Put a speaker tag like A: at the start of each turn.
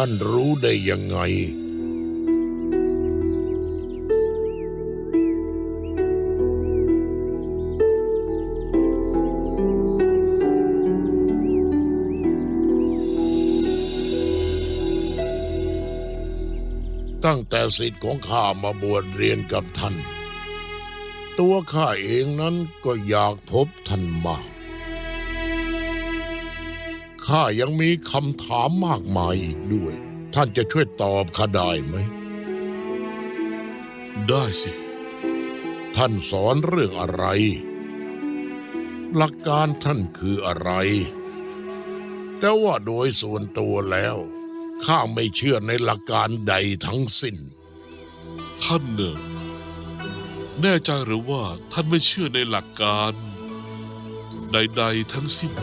A: ท่านรู้ได้ยังไง ตั้งแต่สิทธิ์ของข้ามาบวชเรียนกับท่าน ตัวข้าเองนั้นก็อยากพบท่านมาก ข้ายังมีคำถามมากมายอีกด้วย ท่านจะช่วยตอบข้าได้ไหม
B: ได้สิ
A: ท่านสอนเรื่องอะไร หลักการท่านคืออะไร แต่ว่าโดยส่วนตัวแล้ว ข้าไม่เชื่อในหลักการใดทั้งสิ้น
B: ท่านเนอะแน่ใจหรือว่าท่านไม่เชื่อในหลักการ ใด ๆ ทั้งสิ้น